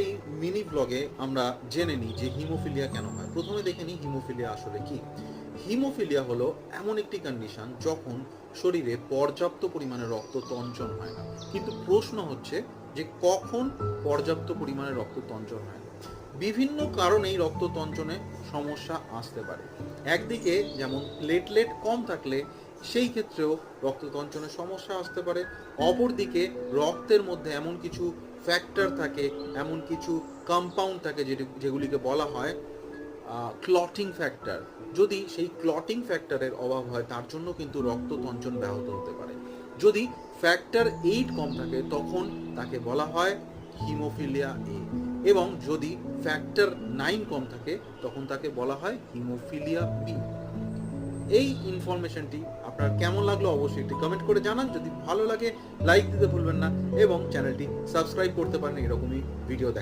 এই মিনি ব্লগে আমরা জেনে নিই যে হিমোফিলিয়া কেন হয়। প্রথমে দেখে নিই হিমোফিলিয়া আসলে কি। হিমোফিলিয়া হলো এমন একটি কন্ডিশন যখন শরীরে পর্যাপ্ত পরিমাণে রক্ত তঞ্চন হয় না। কিন্তু প্রশ্ন হচ্ছে যে কখন পর্যাপ্ত পরিমাণে রক্ত তঞ্চন হয় না। বিভিন্ন কারণেই রক্ত তঞ্চনে সমস্যা আসতে পারে। একদিকে যেমন প্লেটলেট কম থাকলে সেই ক্ষেত্রেও রক্ত তঞ্চনের সমস্যা আসতে পারে। অপরদিকে রক্তের মধ্যে এমন কিছু ফ্যাক্টর থাকে, এমন কিছু কম্পাউন্ড থাকে যেগুলিকে বলা হয় ক্লটিং ফ্যাক্টর যদি সেই ক্লটিং ফ্যাক্টরের অভাব হয়, তার জন্য কিন্তু রক্ত তঞ্চন ব্যাহত হতে পারে। যদি ফ্যাক্টর এইট কম থাকে, তখন তাকে বলা হয় হিমোফিলিয়া এ এবং যদি ফ্যাক্টর নাইন কম থাকে, তখন তাকে বলা হয় হিমোফিলিয়া বি এই ইনফরমেশনটি আপনার কেমন লাগল অবশ্যই একটি কমেন্ট করে জানান। যদি ভালো লাগে লাইক দিতে ভুলবেন না এবং চ্যানেলটি সাবস্ক্রাইব করতে পারেন এরকমই ভিডিও দেখ